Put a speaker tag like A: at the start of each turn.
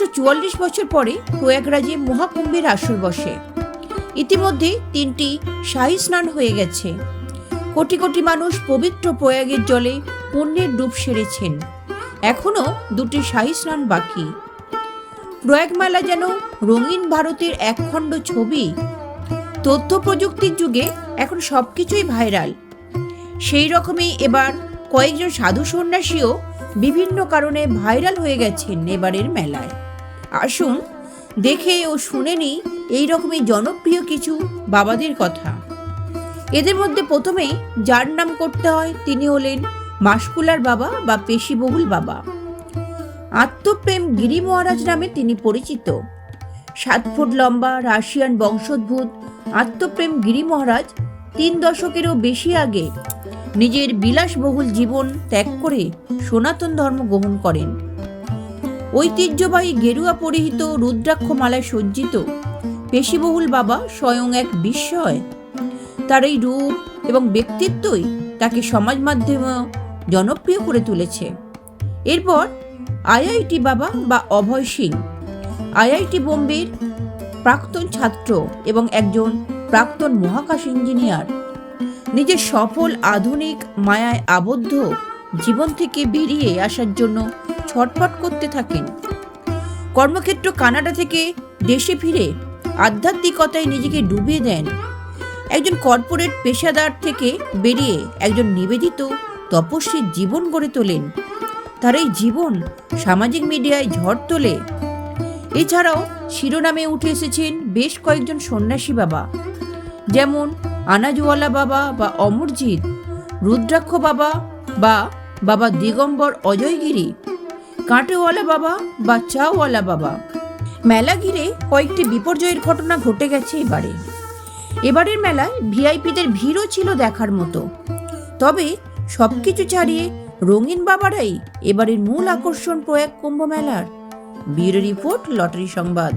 A: একশো চুয়াল্লিশ বছর পরে প্রয়াগরাজে মহাকুম্ভের আসর বসে। ইতিমধ্যে তিনটি শাহী স্নান হয়ে গেছে। কোটি কোটি মানুষ পবিত্র প্রয়াগের জলে পুণ্যের ডুব সেরেছেন। এখনও দুটি শাহী স্নান বাকি। প্রয়াগ মেলা যেন রঙিন ভারতের একখণ্ড ছবি। তথ্য প্রযুক্তির যুগে এখন সবকিছুই ভাইরাল। সেই রকমই এবার কয়েকজন সাধু সন্ন্যাসীও বিভিন্ন কারণে ভাইরাল হয়ে গেছেন এবারের মেলায়। আসুন দেখে ও শুনে নিই এই রকমই জনপ্রিয় কিছু বাবাদের কথা। এদের মধ্যে প্রথমেই যার নাম করতে হয় তিনি হলেন মাসকুলার বাবা বা পেশিবহুল বাবা। আত্মপ্রেম গিরি মহারাজ নামে তিনি পরিচিত। সাত ফুট লম্বা রাশিয়ান বংশোদ্ভূত আত্মপ্রেম গিরি মহারাজ তিন দশকেরও বেশি আগে নিজের বিলাসবহুল জীবন ত্যাগ করে সনাতন ধর্ম গ্রহণ করেন। ঐতিহ্যবাহী গেরুয়া পরিহিত রুদ্রাক্ষমালায় সজ্জিত। পেশিবহুল বাবা স্বয়ং এক বিস্ময়। তার এই রূপ এবং ব্যক্তিত্বই তাকে সমাজ মাধ্যমে জনপ্রিয় করে তুলেছে। এরপর আইআইটি বাবা বা অভয় সিং। আইআইটি বোম্বের প্রাক্তন ছাত্র এবং একজন প্রাক্তন মহাকাশ ইঞ্জিনিয়ার। নিজের সফল আধুনিক মায়ায় আবদ্ধ জীবন থেকে বেরিয়ে আসার জন্য ছটফট করতে থাকেন। কর্মক্ষেত্র কানাডা থেকে দেশে ফিরে আধ্যাত্মিকতায় নিজেকে ডুবিয়ে দেন। একজন কর্পোরেট পেশাদার থেকে বেরিয়ে একজন নিবেদিত তপস্বীর জীবন গড়ে তোলেন। তার এই জীবন সামাজিক মিডিয়ায় ঝড় তোলে। এছাড়াও শিরোনামে উঠে এসেছেন বেশ কয়েকজন সন্ন্যাসী বাবা, যেমন আনাজওয়ালা বাবা বা অমরজিৎ, রুদ্রাক্ষ বাবা বা বাবা দিগম্বর অজয়গিরি কাঁটেওয়ালা বাবা বা চাওয়ালা বাবা। মেলা ঘিরে কয়েকটি বিপর্যয়ের ঘটনা ঘটে গেছে এবারে। এবারের মেলায় ভিআইপিদের ভিড়ও ছিল দেখার মতো। তবে সব কিছু ছাড়িয়ে রঙিন বাবারাই এবারের মূল আকর্ষণ প্রয়াগ কুম্ভ মেলার। ব্যুরো রিপোর্ট, লটারি সংবাদ।